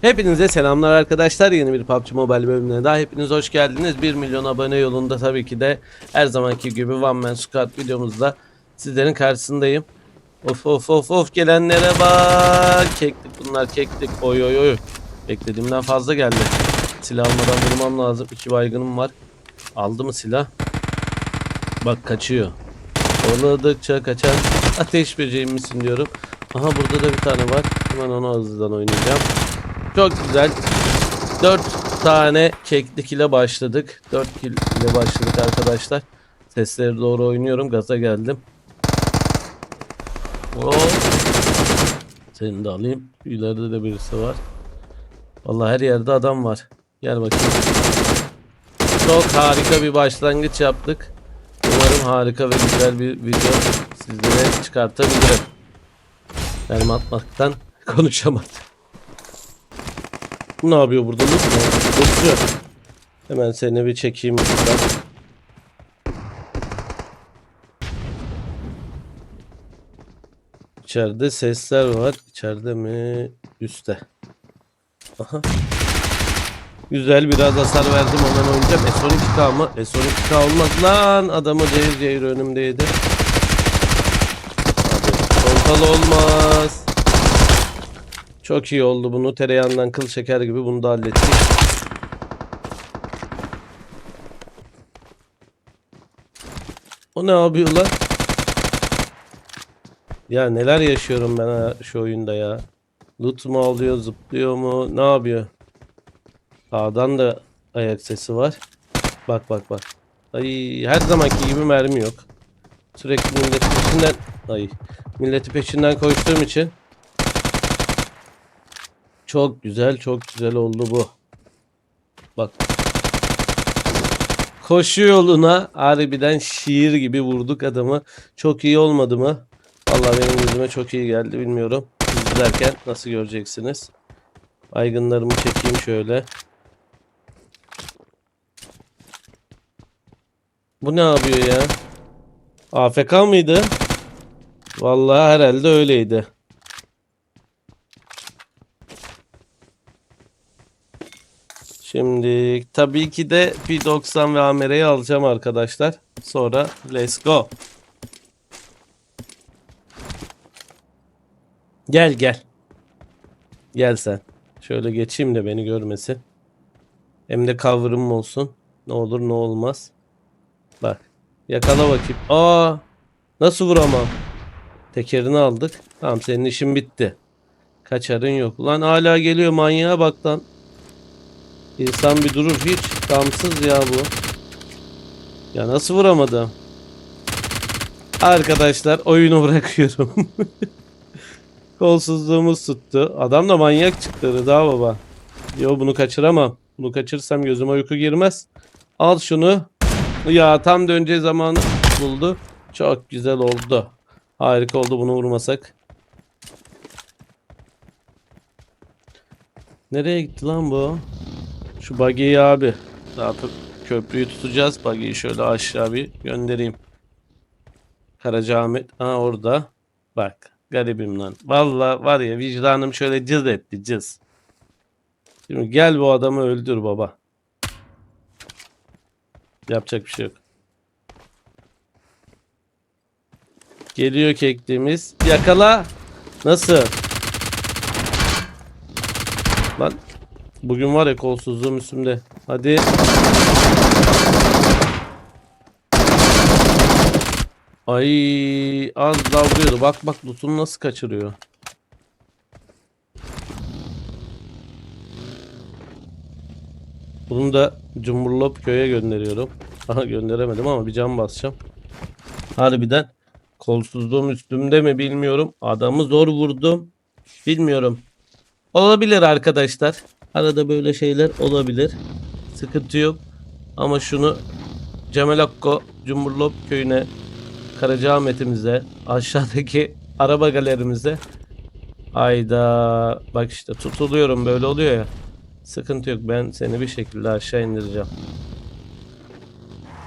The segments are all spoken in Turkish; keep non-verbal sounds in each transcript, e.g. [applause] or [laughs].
Hepinize selamlar arkadaşlar. Yeni bir PUBG Mobile bölümüne daha hepiniz hoş geldiniz. 1 milyon abone yolunda tabii ki de her zamanki gibi One Man Squad videomuzda sizlerin karşısındayım. Of of of of gelenlere bak. Keklik bunlar keklik. Oy oy oy. Beklediğimden fazla geldi. Silah almadan vurmam lazım. İki baygınım var. Aldı mı silah? Bak kaçıyor. Kovaladıkça kaçan ateş böceği misin diyorum. Aha burada da bir tane var. Hemen onu hızlıdan oynayacağım. Çok güzel. 4 tane keklik ile başladık. 4 kill ile başladık arkadaşlar. Sesleri doğru oynuyorum. Gaza geldim. Oo. Seni de alayım. İleride de birisi var. Vallahi her yerde adam var. Gel bakayım. Çok harika bir başlangıç yaptık. Umarım harika ve güzel bir video sizlere çıkartabilirim. Benim atmaktan [laughs] konuşamadım. Ne yapıyor burada? Mu? Lutçu. Hemen seni bir çekeyim buradan. İçeride sesler var. İçeride mi? Üste. Aha. Güzel biraz hasar verdim ondan oynayacağım. S12K mı? S12K olmaz lan. Adamı cayır cayır önümdeydi. Abi olmaz. Çok iyi oldu bunu. Tereyağından kıl şeker gibi bunu da hallettik. O ne yapıyor lan? Ya neler yaşıyorum ben ha şu oyunda ya. Loot mu alıyor, zıplıyor mu, ne yapıyor? Sağdan da ayak sesi var. Bak bak bak. Ay her zamanki gibi mermi yok. Sürekli milleti peşinden ay milleti peşinden koştuğum için çok güzel, çok güzel oldu bu. Bak. Koşu yoluna harbiden şiir gibi vurduk adamı. Çok iyi olmadı mı? Vallahi benim gözüme çok iyi geldi bilmiyorum. İzlerken nasıl göreceksiniz? Aygınlarımı çekeyim şöyle. Bu ne yapıyor ya? AFK mıydı? Vallahi herhalde öyleydi. Şimdi tabii ki de P90 ve AMR'yi alacağım arkadaşlar. Sonra let's go. Gel gel. Gel sen. Şöyle geçeyim de beni görmesin. Hem de cover'ım olsun. Ne olur ne olmaz. Bak. Yakala bakayım. Aa! Nasıl vuramam? Tekerini aldık. Tamam senin işin bitti. Kaçarın yok. Lan hala geliyor manyağa bak lan. İnsan bir durur hiç damsız ya bu. Ya nasıl vuramadım? Arkadaşlar oyunu [laughs] bırakıyorum. [laughs] Kolsuzluğumuz tuttu. Adam da manyak çıktı Rıda baba. Yo bunu kaçıramam. Bunu kaçırsam gözüme uyku girmez. Al şunu. Ya tam döneceği zamanı buldu. Çok güzel oldu. Harika oldu bunu vurmasak. Nereye gitti lan bu? Şu buggy'yi abi. Zaten köprüyü tutacağız. Buggy'yi şöyle aşağı bir göndereyim. Karacaahmet. Aa orada. Bak. Garibim lan. Valla var ya vicdanım şöyle cız etti cız. Şimdi gel bu adamı öldür baba. Yapacak bir şey yok. Geliyor kekliğimiz. Yakala. Nasıl? Lan Bugün var ya kolsuzluğum üstümde. Hadi. Ay az davranıyordu. Bak bak lootunu nasıl kaçırıyor. Bunu da Cumhurlop köye gönderiyorum. Aha gönderemedim ama bir cam basacağım. Harbiden kolsuzluğum üstümde mi bilmiyorum. Adamı zor vurdum. Bilmiyorum. Olabilir arkadaşlar. Arada böyle şeyler olabilir. Sıkıntı yok. Ama şunu Cemal Akko Cumhurlop köyüne Karacaahmet'imize aşağıdaki [laughs] araba galerimize Ayda bak işte tutuluyorum böyle oluyor ya. Sıkıntı yok ben seni bir şekilde aşağı indireceğim.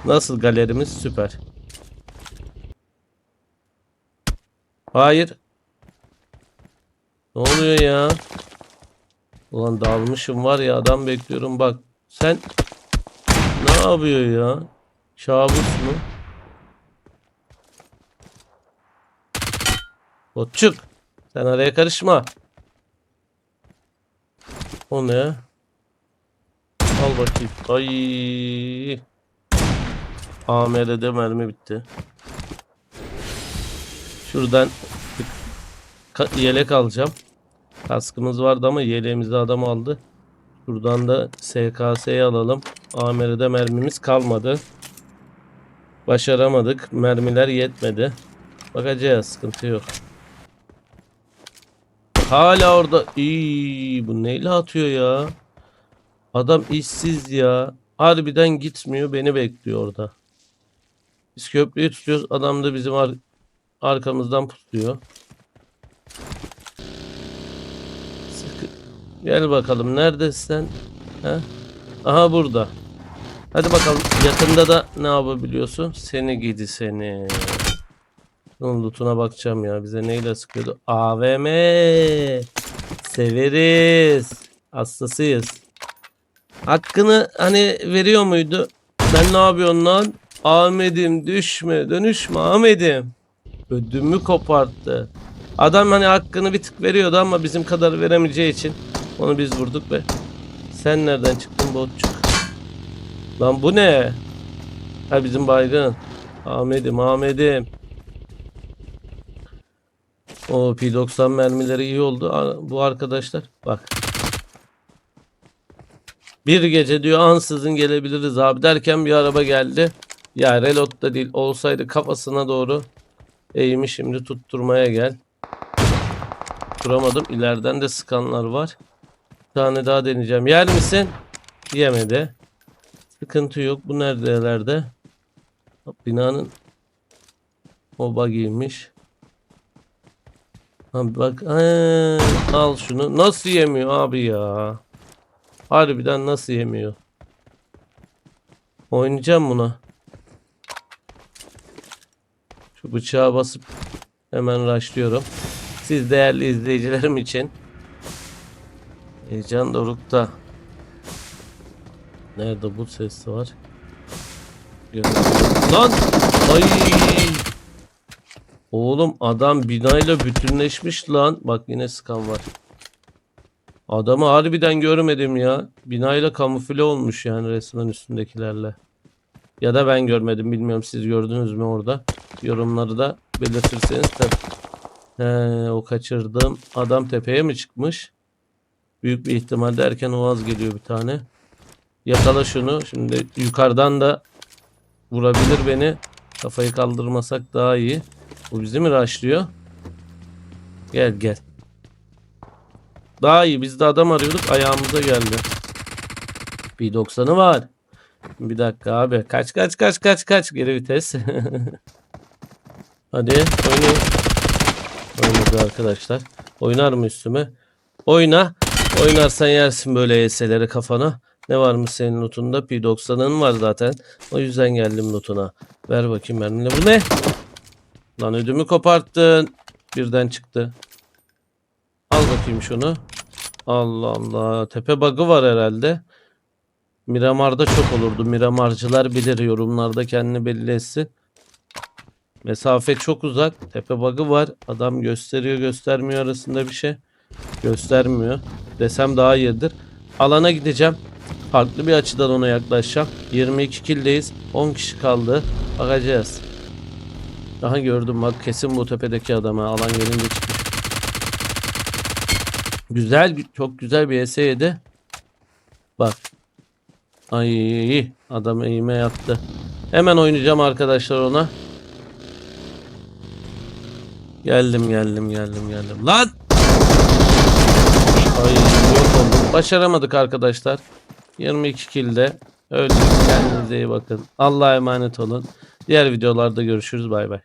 Nasıl galerimiz süper. Hayır. Ne oluyor ya? Ulan dalmışım var ya adam bekliyorum bak. Sen ne yapıyor ya? Kabus mu? Botçuk. Sen araya karışma. O ne? Al bakayım. Ay. AMR'de mermi bitti. Şuradan yelek alacağım. Kaskımız vardı ama yeleğimizi adam aldı. Şuradan da SKS'yi alalım. AMR'de mermimiz kalmadı. Başaramadık. Mermiler yetmedi. Bakacağız. Sıkıntı yok. Hala orada. İyi, bu neyle atıyor ya? Adam işsiz ya. Harbiden gitmiyor. Beni bekliyor orada. Biz köprüyü tutuyoruz. Adam da bizim ar- arkamızdan pusuyor. Gel bakalım. Neredesin? He? Aha burada. Hadi bakalım. Yakında da ne yapabiliyorsun? Seni gidi seni. Lootuna bakacağım ya. Bize neyle sıkıyordu? AVM. Severiz. Hastasıyız. Hakkını hani veriyor muydu? Sen ne yapıyorsun lan? Ahmet'im düşme dönüşme Ahmet'im. Ödümü koparttı. Adam hani hakkını bir tık veriyordu ama bizim kadar veremeyeceği için onu biz vurduk ve sen nereden çıktın botçuk? Lan bu ne? Ha bizim baygın. Ahmet'im Ahmet'im. O P90 mermileri iyi oldu bu arkadaşlar. Bak. Bir gece diyor ansızın gelebiliriz abi derken bir araba geldi. Ya reload da değil olsaydı kafasına doğru eğimi şimdi tutturmaya gel. Duramadım. İleriden de sıkanlar var. Tane daha deneyeceğim. Yer misin? Yemedi. Sıkıntı yok. Bu neredelerde? Binanın o bug'iymiş. Ha bak ee, al şunu. Nasıl yemiyor abi ya? Harbiden nasıl yemiyor? Oynayacağım buna. Şu bıçağı basıp hemen rushlıyorum. Siz değerli izleyicilerim için. Heyecan dorukta. Nerede bu ses var? Lan! Ay! Oğlum adam binayla bütünleşmiş lan. Bak yine skan var. Adamı harbiden görmedim ya. Binayla kamufle olmuş yani resmen üstündekilerle. Ya da ben görmedim bilmiyorum siz gördünüz mü orada. Yorumları da belirtirseniz tabii. He, o kaçırdım. Adam tepeye mi çıkmış? Büyük bir ihtimal derken Oğaz geliyor bir tane. Yakala şunu. Şimdi yukarıdan da vurabilir beni. Kafayı kaldırmasak daha iyi. Bu bizi mi rushlıyor? Gel gel. Daha iyi. Biz de adam arıyorduk. Ayağımıza geldi. Bir 90'ı var. Bir dakika abi. Kaç kaç kaç kaç kaç. Geri vites. [laughs] Hadi oynayın. Oynadı arkadaşlar. Oynar mı üstüme? Oyna. Oynarsan yersin böyle ES'leri kafana. Ne varmış senin notunda? P90'ın var zaten. O yüzden geldim notuna. Ver bakayım mermini. Bu ne? Lan ödümü koparttın. Birden çıktı. Al bakayım şunu. Allah Allah. Tepe bug'ı var herhalde. Miramar'da çok olurdu. Miramarcılar bilir yorumlarda kendini belli etsin. Mesafe çok uzak. Tepe bug'ı var. Adam gösteriyor göstermiyor arasında bir şey. Göstermiyor. Desem daha iyidir. Alana gideceğim. Farklı bir açıdan ona yaklaşacağım. 22 kill'deyiz. 10 kişi kaldı. Bakacağız. Daha gördüm bak kesin bu tepedeki adama alan gelince çıkmış. Güzel çok güzel bir ES yedi. Bak. Ay adam eğime yattı. Hemen oynayacağım arkadaşlar ona. Geldim geldim geldim geldim. Lan! Ay yok oldum. Başaramadık arkadaşlar. 22 kilde. Öldük. Kendinize iyi bakın. Allah'a emanet olun. Diğer videolarda görüşürüz. Bay bay.